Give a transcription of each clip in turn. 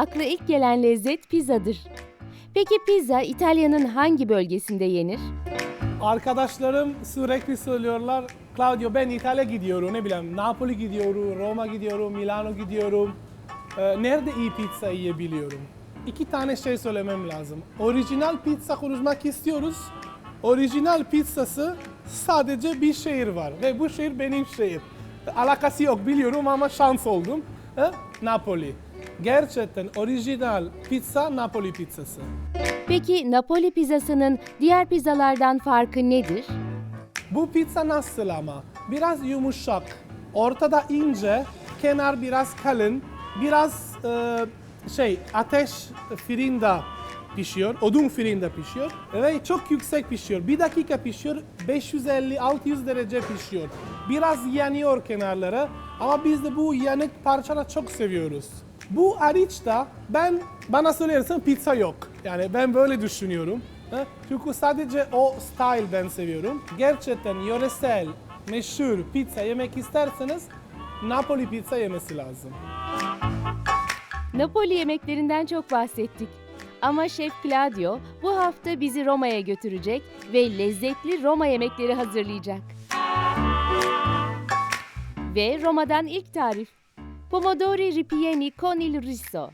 akla ilk gelen lezzet pizzadır. Peki pizza İtalya'nın hangi bölgesinde yenir? Arkadaşlarım sürekli söylüyorlar. Claudio ben İtalya gidiyorum ne bileyim Napoli gidiyorum, Roma gidiyorum, Milano gidiyorum. Ee, nerede iyi pizza yiyebiliyorum? İki tane şey söylemem lazım. Orijinal pizza konuşmak istiyoruz. Orijinal pizzası sadece bir şehir var ve bu şehir benim şehir. Alakası yok biliyorum ama şans oldum. He? Napoli. Gerçekten orijinal pizza Napoli pizzası. Peki Napoli pizzasının diğer pizzalardan farkı nedir? Bu pizza nasıl ama? Biraz yumuşak, ortada ince, kenar biraz kalın, biraz e, şey ateş fırında pişiyor, odun fırında pişiyor ve çok yüksek pişiyor. Bir dakika pişiyor, 550-600 derece pişiyor. Biraz yanıyor kenarları ama biz de bu yanık parçaları çok seviyoruz. Bu hariç da ben bana söylersen pizza yok. Yani ben böyle düşünüyorum. Çünkü sadece o style ben seviyorum. Gerçekten yöresel, meşhur pizza yemek isterseniz Napoli pizza yemesi lazım. Napoli yemeklerinden çok bahsettik. Ama Şef Claudio bu hafta bizi Roma'ya götürecek ve lezzetli Roma yemekleri hazırlayacak. Ve Roma'dan ilk tarif. Pomodori ripieni con il riso.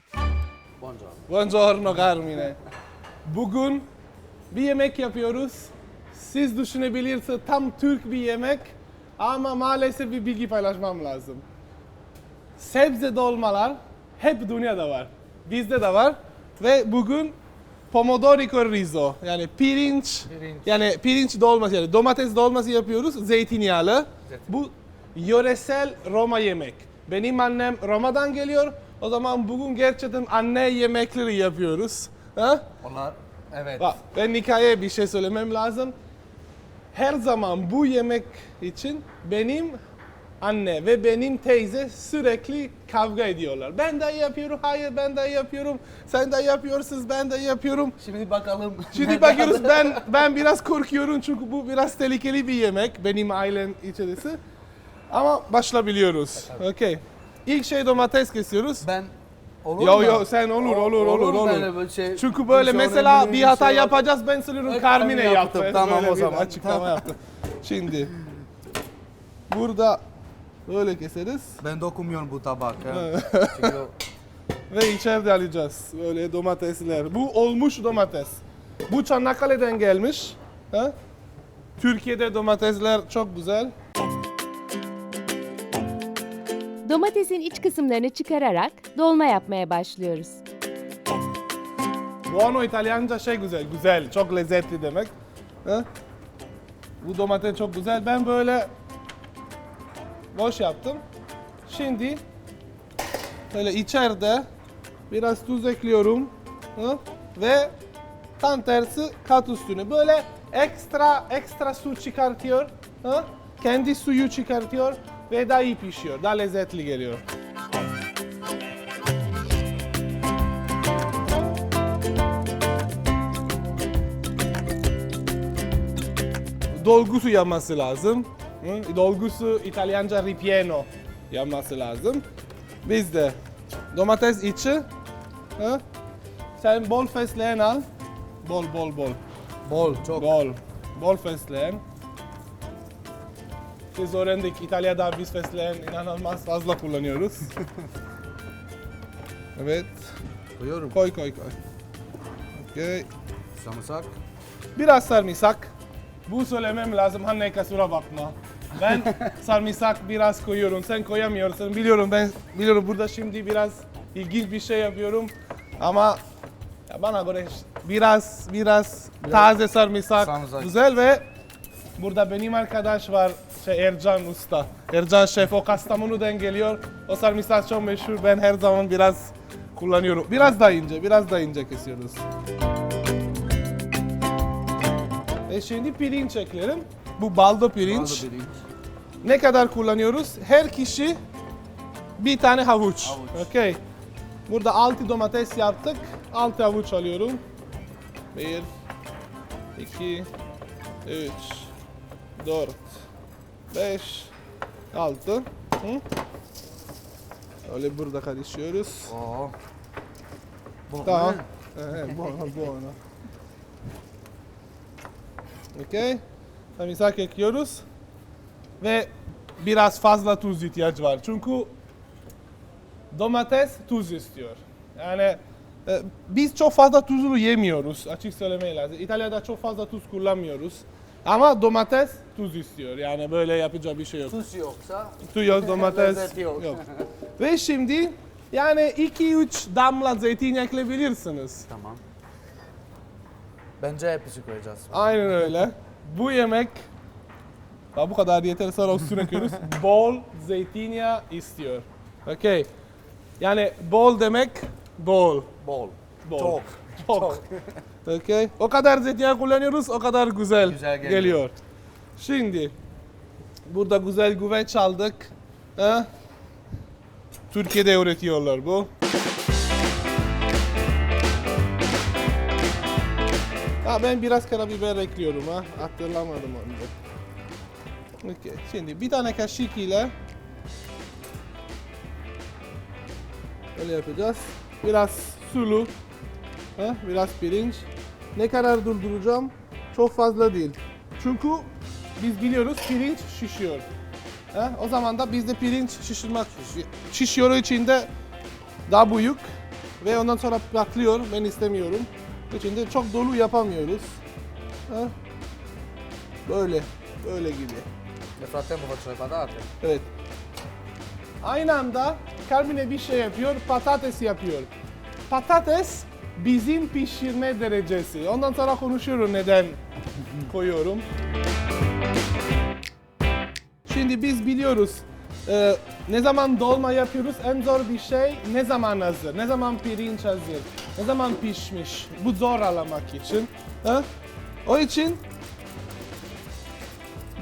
Buongiorno Carmine. Bugün bir yemek yapıyoruz. Siz düşünebilirsiniz tam Türk bir yemek ama maalesef bir bilgi paylaşmam lazım. Sebze dolmalar hep dünyada var. Bizde de var. Ve bugün pomodori con riso yani pirinç, yani pirinç dolması yani domates dolması yapıyoruz zeytinyağlı. Bu yöresel Roma yemek. Benim annem Roma'dan geliyor. O zaman bugün gerçekten anne yemekleri yapıyoruz. Ha? Onlar evet. Bak, ben Nika'ya bir şey söylemem lazım. Her zaman bu yemek için benim anne ve benim teyze sürekli kavga ediyorlar. Ben de yapıyorum, hayır ben de yapıyorum, sen de yapıyorsunuz, ben de yapıyorum. Şimdi bakalım. Şimdi bakıyoruz ben ben biraz korkuyorum çünkü bu biraz tehlikeli bir yemek benim ailem içerisi. Ama başlayabiliyoruz. Okey. İlk şey domates kesiyoruz. Ben olur Yo mu? yo sen olur olur olur olur. Ben böyle şey, Çünkü böyle şey mesela bir hata şey yap- yapacağız ben söylüyorum Evet, Carmine ben yaptı. yaptım. Tamam Böyle o bir zaman. Açıklama Tamam. yaptı. Şimdi burada böyle keseriz Ben dokunmuyorum bu tabak. ya. Çünkü o- ve içeride alacağız böyle domatesler. Bu olmuş domates. Bu Çanakkale'den gelmiş. Ha? Türkiye'de domatesler çok güzel. Domatesin iç kısımlarını çıkararak dolma yapmaya başlıyoruz. Buono İtalyanca şey güzel, güzel, çok lezzetli demek. Ha? Bu domates çok güzel. Ben böyle boş yaptım. Şimdi böyle içeride biraz tuz ekliyorum. Ha? Ve tam tersi kat üstüne. Böyle ekstra ekstra su çıkartıyor. Ha? Kendi suyu çıkartıyor ve daha iyi pişiyor. Daha lezzetli geliyor. dolgusu yapması lazım. Dolgusu İtalyanca ripieno yapması lazım. Bizde domates içi. Hı? Sen bol fesleğen al. Bol bol bol. bol çok. Bol. Bol fesleğen. Biz öğrendik İtalya'da biz fesleğen inanılmaz fazla kullanıyoruz. evet. Koyuyorum. Koy koy koy. Okey. Sarımsak. Biraz sarımsak. Bu söylemem lazım anne kusura bakma. Ben sarımsak biraz koyuyorum. Sen koyamıyorsun. Biliyorum ben biliyorum burada şimdi biraz ilginç bir şey yapıyorum. Ama ya bana göre biraz biraz taze sarımsak Sarımsak. güzel ve burada benim arkadaş var şey Ercan Usta. Ercan Şef o Kastamonu'dan geliyor. O sarımsak çok meşhur. Ben her zaman biraz kullanıyorum. Biraz daha ince, biraz daha ince kesiyoruz. Ve şimdi pirinç eklerim. Bu baldo pirinç. Baldo pirinç. Ne kadar kullanıyoruz? Her kişi bir tane havuç. Havuç. Okey. Burada 6 domates yaptık. 6 havuç alıyorum. 1 2 3 4 5 6 Öyle burada karıştırıyoruz. Oo. Tamam. Eh, buono, buono. Okey. Sarımsak ekliyoruz. Ve biraz fazla tuz ihtiyaç var. Çünkü domates tuz istiyor. Yani e, biz çok fazla tuzlu yemiyoruz açık söylemeye lazım. İtalya'da çok fazla tuz kullanmıyoruz. Ama domates tuz istiyor. Yani böyle yapacağı bir şey yok. Tuz yoksa Tuz yok, domates Lezzeti yok. yok. Ve şimdi yani 2-3 damla zeytinyağı ekleyebilirsiniz. Tamam. Bence hepsi koyacağız. Aynen öyle. Bu yemek daha bu kadar yeter sonra üstüne koyuyoruz. bol zeytinyağı istiyor. Okey. Yani bol demek bol. Bol. Bol. Çok. Çok. Okey. O kadar zeytinyağı kullanıyoruz o kadar güzel, Güzel geliyor. geliyor. Şimdi burada güzel güveç aldık. Ha? Türkiye'de üretiyorlar bu. Ha, ben biraz karabiber ekliyorum ha. Hatırlamadım onu da. Okey. Şimdi bir tane kaşık ile Öyle yapacağız. Biraz sulu. Ha, biraz pirinç. Ne kadar durduracağım? Çok fazla değil. Çünkü biz biliyoruz pirinç şişiyor. Ha, o zaman da bizde pirinç şişirmek şişiyor içinde daha büyük ve ondan sonra patlıyor. Ben istemiyorum. İçinde çok dolu yapamıyoruz. Ha? Böyle, böyle gibi. Nel frattempo faccio le patate. Evet. Aynı anda Carmine bir şey yapıyor, patates yapıyor. Patates bizim pişirme derecesi. Ondan sonra konuşuyorum neden koyuyorum. Şimdi biz biliyoruz e, ne zaman dolma yapıyoruz en zor bir şey ne zaman hazır, ne zaman pirinç hazır, ne zaman pişmiş. Bu zor alamak için. Ha? O için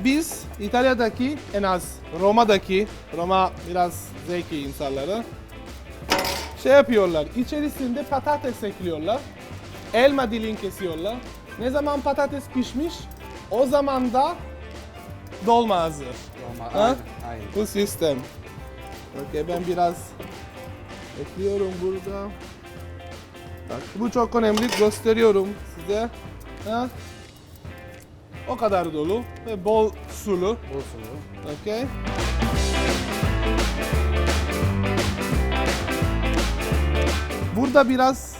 biz İtalya'daki en az Roma'daki, Roma biraz zeki insanları şey yapıyorlar. İçerisinde patates ekliyorlar. Elma dilin kesiyorlar. Ne zaman patates pişmiş o zaman da dolma hazır. Roma. Ha? Aynen. Aynen. Bu sistem. Okey ben biraz ekliyorum burada. Bak bu çok önemli gösteriyorum size. Ha? O kadar dolu ve bol sulu. Bol sulu. Okey. Burada biraz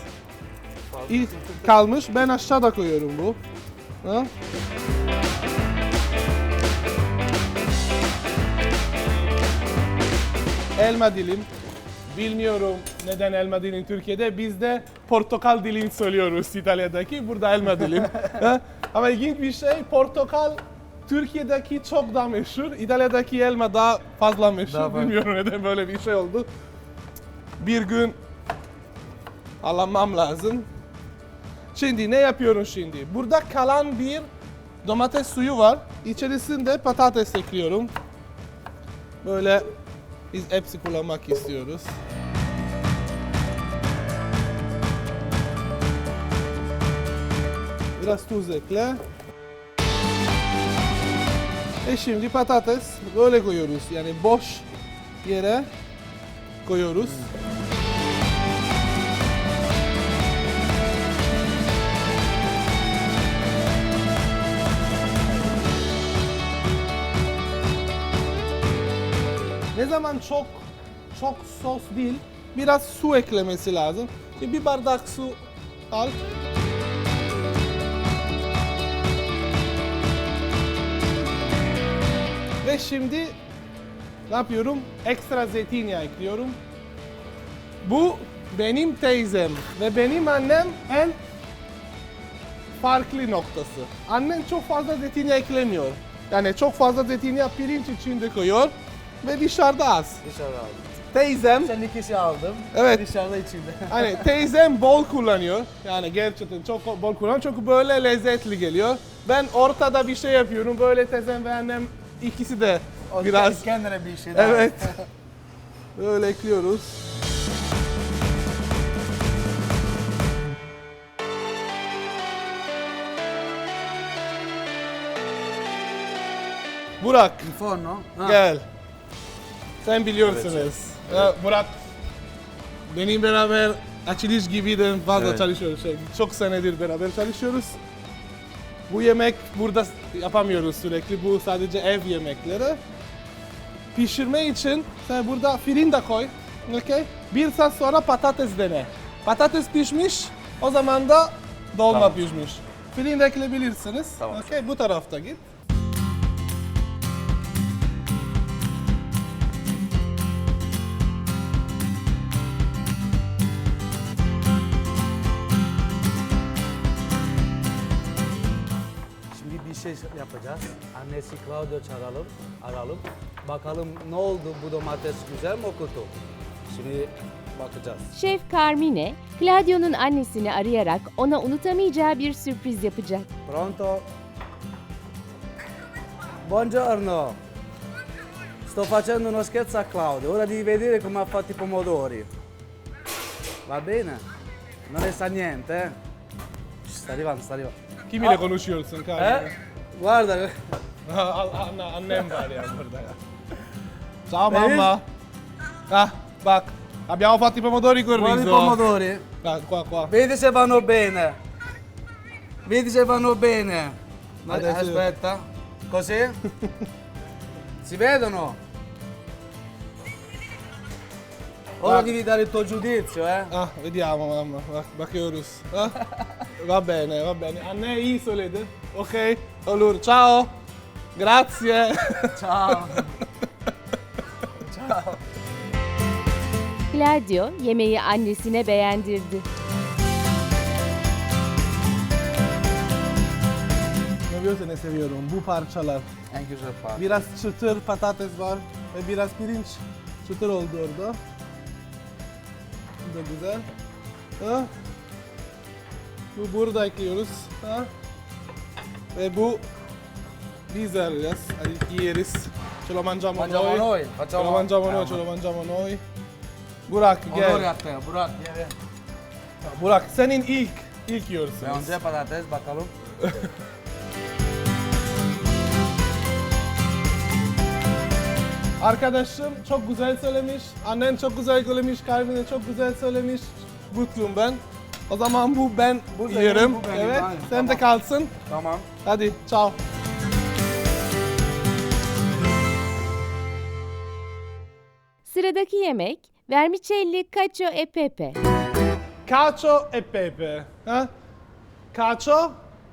ilk kalmış. Ben aşağıda koyuyorum bu. Ha? Elma dilim. Bilmiyorum neden elma dilim Türkiye'de. Biz de portakal dilim söylüyoruz İtalya'daki. Burada elma dilim. Ama ilginç bir şey portakal Türkiye'deki çok daha meşhur. İtalya'daki elma daha fazla meşhur. Daha. Bilmiyorum neden böyle bir şey oldu. Bir gün alamam lazım. Şimdi ne yapıyorum şimdi? Burada kalan bir domates suyu var. İçerisinde patates ekliyorum. Böyle biz hepsi kullanmak istiyoruz. Biraz tuz ekle. E şimdi patates böyle koyuyoruz. Yani boş yere koyuyoruz. Ne zaman çok çok sos değil, biraz su eklemesi lazım. Bir bardak su al. Ve şimdi ne yapıyorum? Ekstra zeytinyağı ekliyorum. Bu benim teyzem ve benim annem en farklı noktası. Annem çok fazla zeytinyağı eklemiyor. Yani çok fazla zeytinyağı pirinç içinde koyuyor ve dışarıda az. Dışarı aldım. Teyzem, Sen ikisi aldım. Evet. Dışarıda içinde. hani teyzem bol kullanıyor. Yani gerçekten çok bol kullanıyor çünkü böyle lezzetli geliyor. Ben ortada bir şey yapıyorum. Böyle teyzem ve annem ikisi de O biraz Kendine bir şey daha. Evet. Böyle ekliyoruz. Burak forno? Ah, gel. Sen biliyorsunuz. Ha, Burak benim beraber açılış gibi de fazla Evet. çalışıyoruz. Şey, çok senedir beraber çalışıyoruz. Bu yemek burada yapamıyoruz sürekli. Bu sadece ev yemekleri. Pişirme için sen burada firin de koy. Okay? Bir saat sonra patates dene. Patates pişmiş, o zaman da dolma Tamam. pişmiş. Firin de ekleyebilirsiniz. Tamam. Okay, bu tarafta git. Annesi Claudio çağıralım, aralım. Bakalım ne oldu bu domates güzel mi o kötü? Şimdi bakacağız. Şef Carmine, Claudio'nun annesini arayarak ona unutamayacağı bir sürpriz yapacak. Pronto? Buongiorno. Sto facendo uno scherzo a Claudio, ora devi vedere come ha fatto i pomodori. Va bene? Non ne sa niente, eh? Sta arrivando, sta arrivando. Kim ile konuşuyorsun Eh? Guarda, Anne, annem var ya burada. Ciao mamma. Ah, bak. Abbiamo fatto i pomodori con guarda i riso. pomodori. Ah, qua, qua. Vedi se vanno bene. Vedi se vanno bene. Ma- Adesso- Aspetta. Così? si vedono? Ora devi dare il tuo giudizio, eh? Ah, vediamo mamma. Bakıyoruz. Ah, va bene, va bene. Anne iyi Okey. Olur. Ciao. Grazie. Ciao. Ciao. Claudio yemeği annesine beğendirdi. Ne biliyorsun ne seviyorum? Bu parçalar. En güzel part. Biraz çıtır patates var ve biraz pirinç çıtır oldu orada. Bu da güzel. Ha? Bu burada ekliyoruz. Ha? Ve bu biz arayacağız. Hadi yeriz. Ce lo mangiamo, Mangiamo noi. noi, Ce facciamo- lo mangiamo noi, ce lo mangiamo noi. Burak Onur gel. yaptı. Burak gel. Burak senin ilk ilk. Ve önce patates bakalım. Arkadaşım çok güzel söylemiş, annen çok güzel söylemiş, Kalbine çok güzel söylemiş. Mutluyum ben. O zaman bu ben Bu senin, yerim. bu benim, evet, aynen, sen de tamam. kalsın. Tamam. Hadi, ciao. Sıradaki yemek vermicelli cacio e pepe. Cacio e pepe. Ha? Cacio,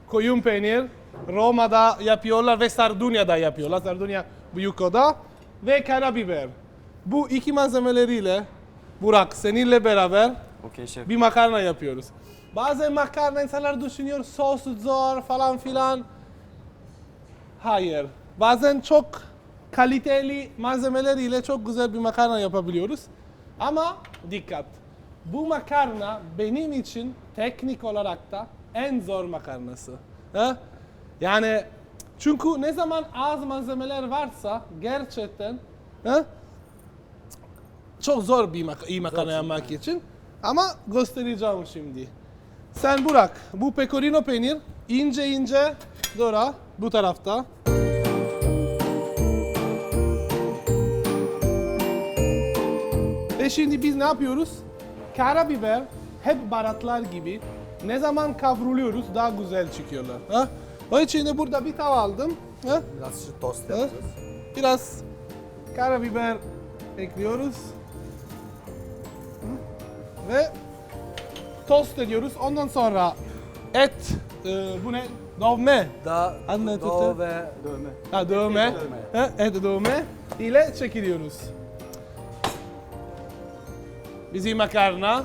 koyun peynir. Roma'da yapıyorlar ve Sardunya'da yapıyorlar. Sardunya büyük oda. Ve karabiber. Bu iki malzemeleriyle Burak seninle beraber Okey şef. bir makarna yapıyoruz. Bazen makarna insanlar düşünüyor sos zor falan filan. Hayır. Bazen çok kaliteli malzemeler ile çok güzel bir makarna yapabiliyoruz. Ama dikkat. Bu makarna benim için teknik olarak da en zor makarnası. Ha? Yani çünkü ne zaman az malzemeler varsa gerçekten ha? çok zor bir mak- iyi makarna yapmak için. Ama göstereceğim şimdi. Sen Burak, bu pecorino peynir ince ince doğra bu tarafta. Ve şimdi biz ne yapıyoruz? Karabiber hep baharatlar gibi ne zaman kavruluyoruz daha güzel çıkıyorlar. Ha? O için de burada bir tava aldım. Ha? Biraz şu tost Ha? yapacağız. Biraz karabiber ekliyoruz. Ve tost ediyoruz. Ondan sonra et, e, bu ne? Dövme. Da, Anne do tuttu. ve dövme. Ha dövme. Dövme. Ha, et dövme ile çekiliyoruz. Bizim makarna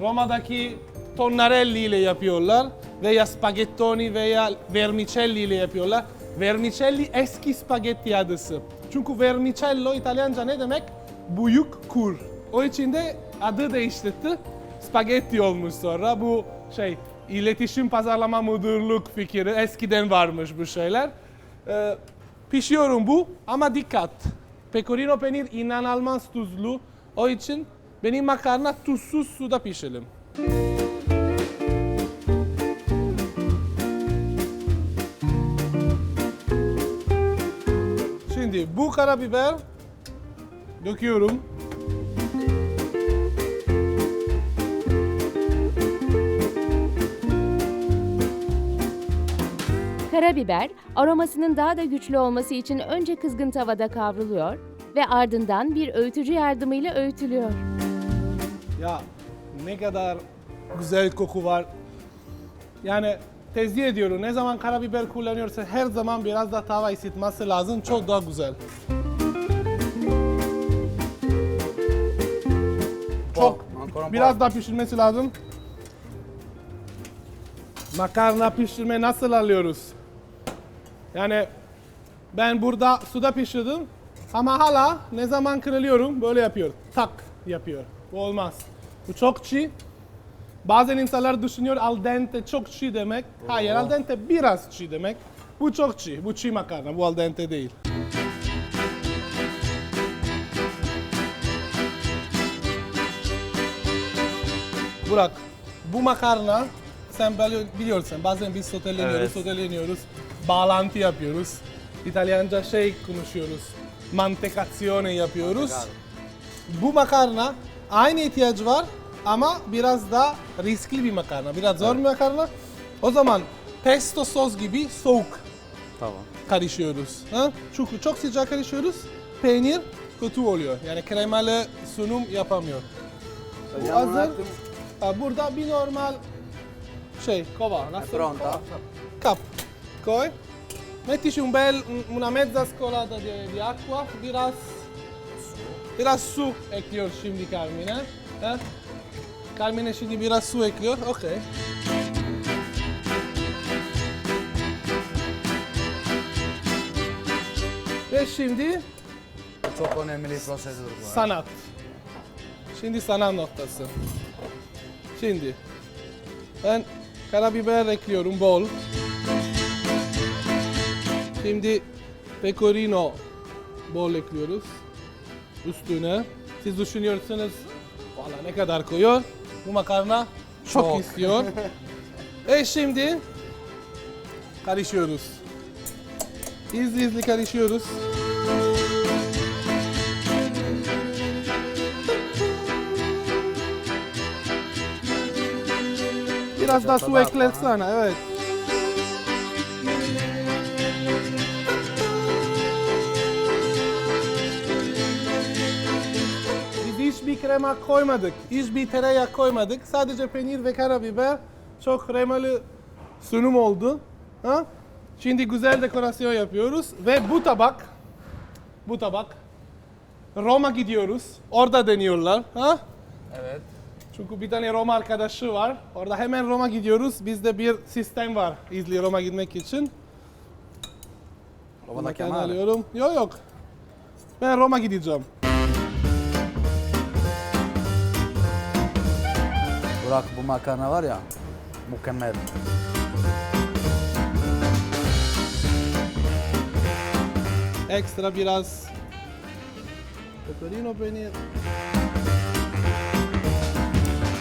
Roma'daki tonnarelli ile yapıyorlar veya spagettoni veya vermicelli ile yapıyorlar. Vermicelli eski spagetti adısı. Çünkü vermicello İtalyanca ne demek? Büyük kur. O için de adı değiştirdi. Spagetti olmuş sonra. Bu şey iletişim pazarlama müdürlük fikri. Eskiden varmış bu şeyler. Ee, pişiyorum bu ama dikkat. Pecorino peynir inanılmaz tuzlu. O için benim makarna tuzsuz suda pişirelim. Şimdi bu karabiber döküyorum. Karabiber, aromasının daha da güçlü olması için önce kızgın tavada kavruluyor ve ardından bir öğütücü yardımıyla öğütülüyor. Ya ne kadar güzel koku var. Yani tezih ediyorum. Ne zaman karabiber kullanıyorsa her zaman biraz da tava ısıtması lazım. Çok daha güzel. Çok biraz daha pişirmesi lazım. Makarna pişirme nasıl alıyoruz? Yani ben burada suda pişirdim ama hala ne zaman kırılıyorum böyle yapıyor. Tak yapıyor. Bu olmaz. Bu çok çiğ. Bazen insanlar düşünüyor al dente çok çiğ demek. Hayır al dente biraz çiğ demek. Bu çok çiğ. Bu çiğ makarna. Bu al dente değil. Burak, bu makarna sen bili- biliyorsun bazen biz soteleniyoruz, Evet. soteleniyoruz, bağlantı yapıyoruz. İtalyanca şey konuşuyoruz, mantecazione yapıyoruz. Bu makarna aynı ihtiyacı var ama biraz daha riskli bir makarna, biraz zor bir makarna. O zaman pesto sos gibi soğuk Tamam. karışıyoruz. Ha? Çünkü çok sıcak karışıyoruz, peynir kötü oluyor. Yani kremalı sunum yapamıyor. Bu un hazır. attimo. Ha, Burada bir normal şey, kova. Nasıl? pronta? Kap. Koy. Mettici un bel, una mezza scolata di, di acqua, biraz biraz su ekliyor şimdi Carmine. Ha? Carmine şimdi biraz su ekliyor. Okey. Ve şimdi Çok önemli bir prosedür bu. sanat. Şimdi sanat noktası. Şimdi ben karabiber ekliyorum bol. Şimdi pecorino bol ekliyoruz üstüne. Siz düşünüyorsunuz valla ne kadar koyuyor. Bu makarna çok, Çok. istiyor. e şimdi karışıyoruz. İzli izli karışıyoruz. Biraz daha su eklersene, evet. Krema koymadık, hiçbir tereyağı koymadık. Sadece peynir ve karabiber çok kremalı sunum oldu. Ha? Şimdi güzel dekorasyon yapıyoruz ve bu tabak, bu tabak Roma gidiyoruz. Orada deniyorlar. Ha? Evet. Çünkü bir tane Roma arkadaşı var. Orada hemen Roma gidiyoruz. Bizde bir sistem var İzli Roma gitmek için. Chiamare. alıyorum. Yok yok. Ben Roma gideceğim. Burak bu makarna var ya mükemmel. Ekstra biraz pecorino peynir.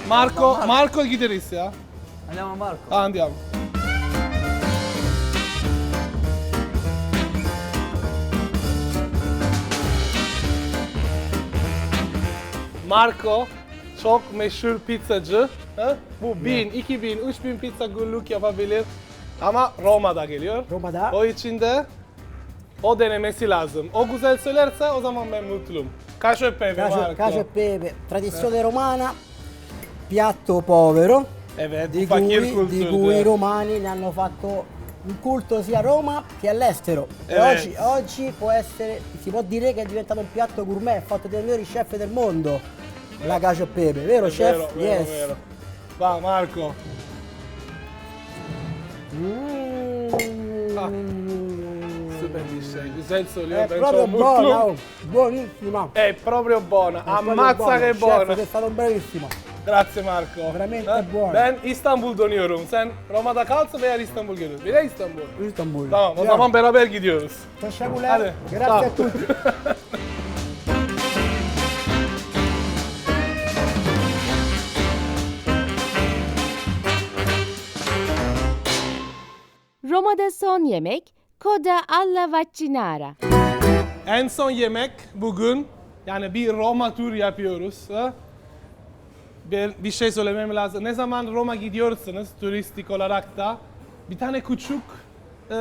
Marco, Marco gideriz ya. Andiamo Marco. Andiamo. Marco çok meşhur pizzacı. Ha? Bu 1000, 2000, 3000 pizza günlük yapabilir. Ama Roma'da geliyor. Roma'da. O için de o denemesi lazım. O güzel söylerse o zaman ben mutluyum. Cacio e pepe Cacio, Marco. cacio e pepe, tradizione romana, piatto povero, Evet, di cui, di cui i romani ne hanno fatto un culto sia a Roma che all'estero. E Eh. oggi, oggi può essere, si può dire che è diventato un piatto gourmet, fatto dai migliori chef del mondo. La cacio e pepe, vero È chef? vero, vero, yes. vero. Va Marco. Mm. Ah. Bir şey. Güzel söylüyor. È proprio buona, oh, buonissima. È proprio buona. È proprio Ammazza buona. che Chef, buona. sei stato bravissimo. Grazie Marco. Veramente Ha? buona. Ben İstanbul dönüyorum. Sen Roma'da kalsın veya İstanbul geliyorsun. Bir de İstanbul. Istanbul. Tamam o zaman beraber gidiyoruz. Teşekkürler. Hadi. Grazie a tutti. Roma'da son yemek Coda alla Vaccinara. En son yemek bugün yani bir Roma tur yapıyoruz. Bir, bir şey söylemem lazım. Ne zaman Roma gidiyorsunuz turistik olarak da bir tane küçük e,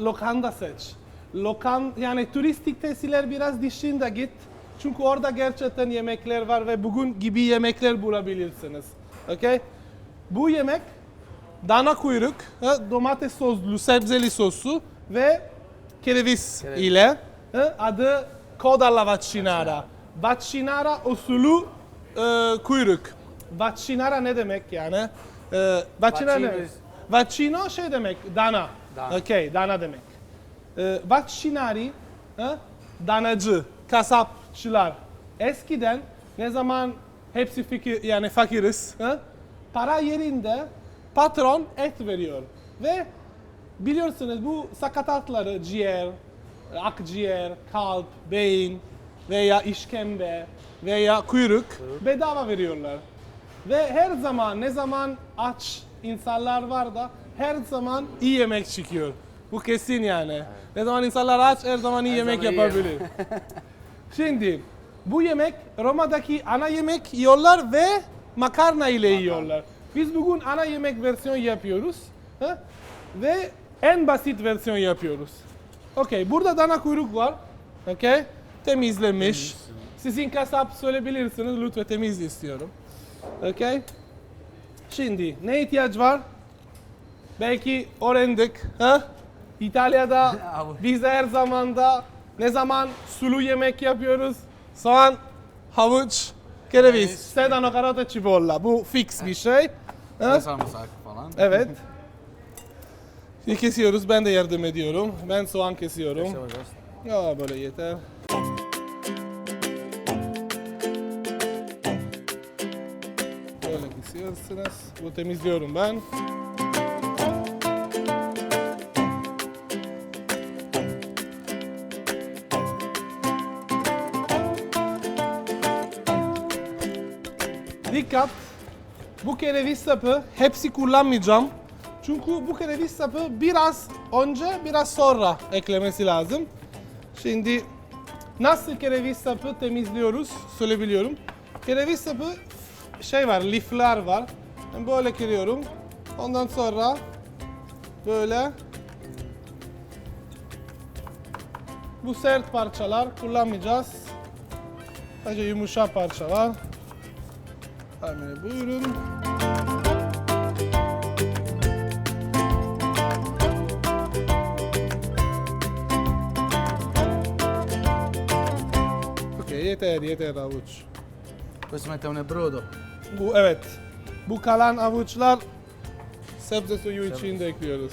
lokanda seç. Lokan, yani turistik tesisler biraz dışında git. Çünkü orada gerçekten yemekler var ve bugün gibi yemekler bulabilirsiniz. Okay? Bu yemek dana kuyruk, ha, domates soslu, sebzeli sosu ve kereviz Kereviz. ile ha, adı Coda alla vaccinara. Vaccinara usulü e, kuyruk. Vaccinara ne demek yani? E, vaccinara ne demek? Vaccino şey demek, dana. Dana. Okey, dana demek. E, vaccinari, ha, danacı, kasapçılar. Eskiden ne zaman hepsi fikir, yani fakiriz, ha, para yerinde patron et veriyor. Ve biliyorsunuz bu sakatatları ciğer, akciğer, kalp, beyin veya işkembe veya kuyruk bedava veriyorlar. Ve her zaman ne zaman aç insanlar var da her zaman iyi yemek çıkıyor. Bu kesin yani. Ne zaman insanlar aç her zaman iyi yemek zaman iyi yapabilir. Şimdi bu yemek Roma'daki ana yemek yiyorlar ve makarna ile yiyorlar. Biz bugün ana yemek versiyon yapıyoruz. ha? Ve en basit versiyon yapıyoruz. Okey, burada dana kuyruk var. Okey, temizlemiş. Sizin kasap söyleyebilirsiniz, lütfen temiz istiyorum. Okey. Şimdi ne ihtiyaç var? Belki öğrendik. Ha? İtalya'da biz her zamanda ne zaman sulu yemek yapıyoruz? Soğan, havuç, kereviz, sedano, karota, cipolla. Bu fix bir şey. Ha? Ve sarımsak falan. Evet. Şimdi kesiyoruz. Ben de yardım ediyorum. Ben soğan kesiyorum. Ya böyle yeter. Böyle kesiyorsunuz. Bu temizliyorum ben. Dikkat! Bu kereviz sapı hepsi kullanmayacağım. Çünkü bu kereviz sapı biraz önce biraz sonra eklemesi lazım. Şimdi nasıl kereviz sapı temizliyoruz söyleyebiliyorum. Kereviz sapı şey var, lifler var. Ben böyle kırıyorum. Ondan sonra böyle bu sert parçalar kullanmayacağız. Sadece yumuşak parçalar. Hemen buyurun. Yeter yeter avuç. Mettiamo nel brodo. Bu evet. Bu kalan avuçlar sebze suyu içinde ekliyoruz.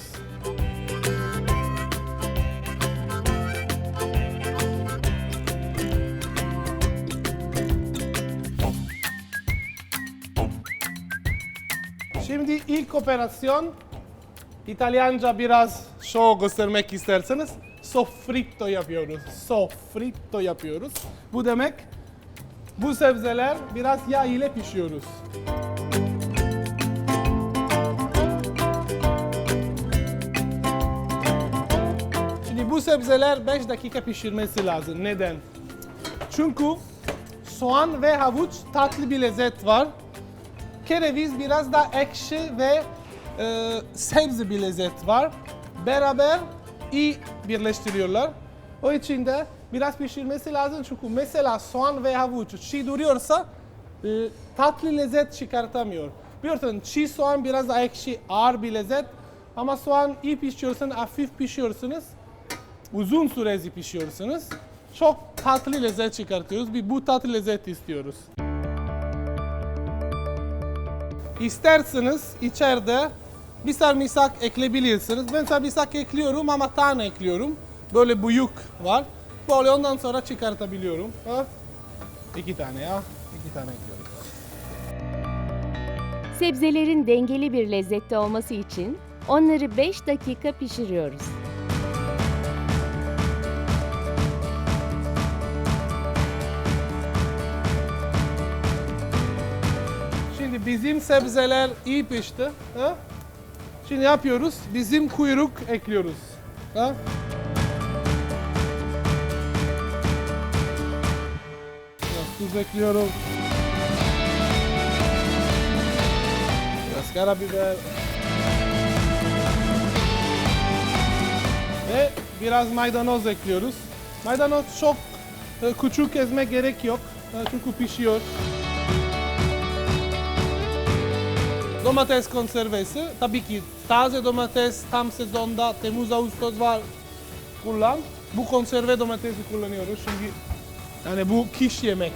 Şimdi ilk operasyon İtalyanca biraz show göstermek isterseniz sofritto yapıyoruz. Sofritto yapıyoruz. Bu demek bu sebzeler biraz yağ ile pişiyoruz. Şimdi bu sebzeler 5 dakika pişirmesi lazım. Neden? Çünkü soğan ve havuç tatlı bir lezzet var. Kereviz biraz da ekşi ve e, sebze bir lezzet var. Beraber iyi birleştiriyorlar. O için de biraz pişirmesi lazım çünkü mesela soğan ve havuç çiğ duruyorsa e, tatlı lezzet çıkartamıyor. Biliyorsun çiğ soğan biraz da ekşi ağır bir lezzet ama soğan iyi pişiyorsun, hafif pişiyorsunuz, uzun süreli pişiyorsunuz. Çok tatlı lezzet çıkartıyoruz. Bir bu tatlı lezzet istiyoruz. İsterseniz içeride bir sarımsak ekleyebilirsiniz. Ben sarımsak ekliyorum ama tane ekliyorum. Böyle büyük var. Böyle ondan sonra çıkartabiliyorum. Ha? İki tane ya. İki tane ekliyorum. Sebzelerin dengeli bir lezzette olması için onları 5 dakika pişiriyoruz. Şimdi bizim sebzeler iyi pişti. Ha? Şimdi yapıyoruz? Bizim kuyruk ekliyoruz. Ha? Biraz tuz ekliyorum. Biraz karabiber. biraz maydanoz ekliyoruz. Maydanoz çok e, küçük ezmek gerek yok. E, çünkü pişiyor. Domates konservesi. Tabii ki taze domates tam sezonda Temmuz Ağustos var kullan. Bu konserve domatesi kullanıyoruz çünkü yani bu kiş yemek.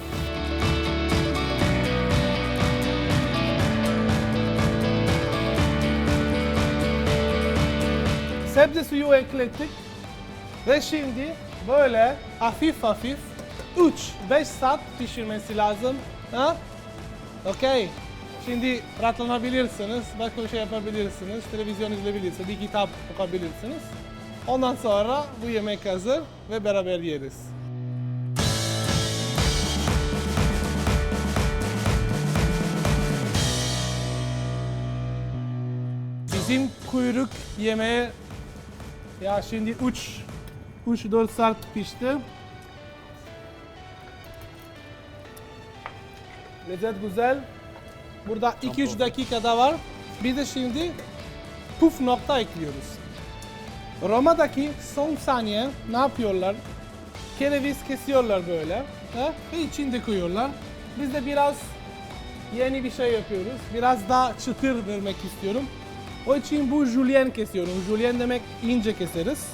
Sebze suyu eklettik ve şimdi böyle hafif hafif 3-5 saat pişirmesi lazım. Ha? Okey. Şimdi rahatlanabilirsiniz, başka bir şey yapabilirsiniz, televizyon izleyebilirsiniz, bir kitap okuyabilirsiniz. Ondan sonra bu yemek hazır ve beraber yeriz. Bizim kuyruk yemeği ya şimdi 3 3-4 saat pişti. Lezzet güzel. Burada 2-3 dakikada var. Bir de şimdi puf nokta ekliyoruz. Roma'daki son saniye ne yapıyorlar? Kereviz kesiyorlar böyle ha? ve içinde koyuyorlar. Biz de biraz yeni bir şey yapıyoruz. Biraz daha çıtır vermek istiyorum. O için bu julienne kesiyorum. Julienne demek ince keseriz.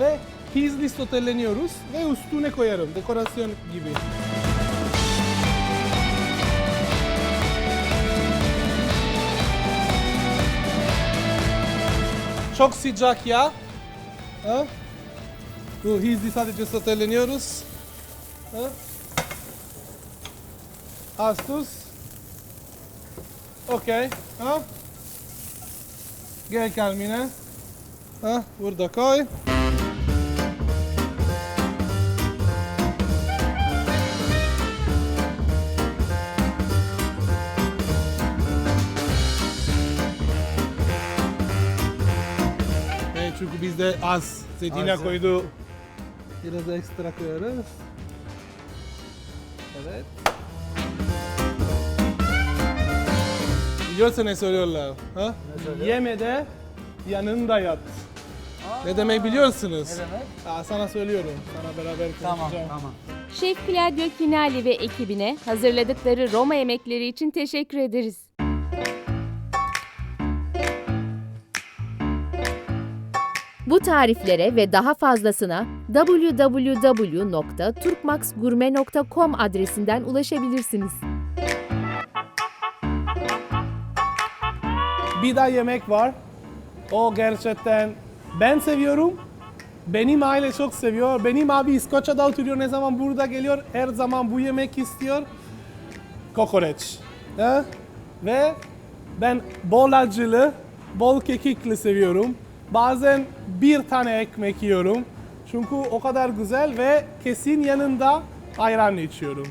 Ve hızlı soteleniyoruz ve üstüne koyarım dekorasyon gibi. Çok sıcak ya. Ha? Bu hızlı sadece soteleniyoruz. Ha? Az tuz. Okey. Ha? Gel Carmine. Ha? Burada koy. Bizde az zeytinyağı Az. koydu. Biraz ekstra koyarız. Evet. Biliyorsun ne söylüyorlar? Ha? Yemede yanında yat. ne demek biliyorsunuz? Ne demek? Aa, sana söylüyorum. Sana beraber Tamam, konuşacağım. tamam. Şef Claudio Kinali ve ekibine hazırladıkları Roma yemekleri için teşekkür ederiz. Bu tariflere ve daha fazlasına www.turkmaxgurme.com adresinden ulaşabilirsiniz. Bir daha yemek var. O gerçekten ben seviyorum. Benim aile çok seviyor. Benim abi İskoçya'da oturuyor. Ne zaman burada geliyor her zaman bu yemek istiyor. Kokoreç. Ha? Ve ben bol acılı, bol kekikli seviyorum. Bazen bir tane ekmek yiyorum. Çünkü o kadar güzel ve kesin yanında ayran içiyorum.